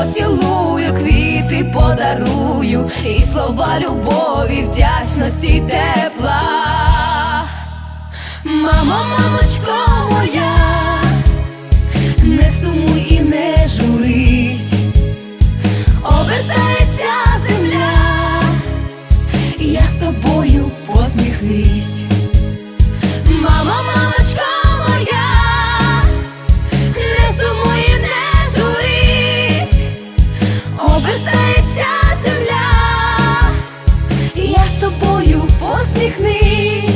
поцілую, квіти подарую, і слова любові, вдячності тепла. Мамо, мамочко собою посміхнись.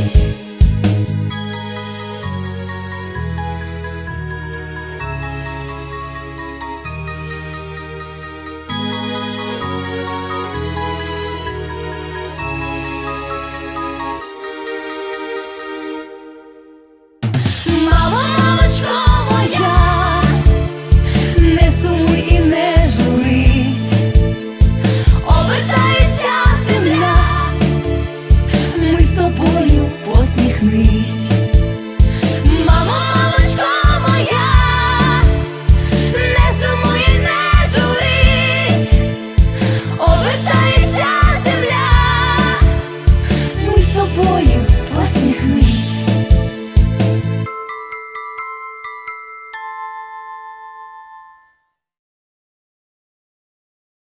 собою посміхнись.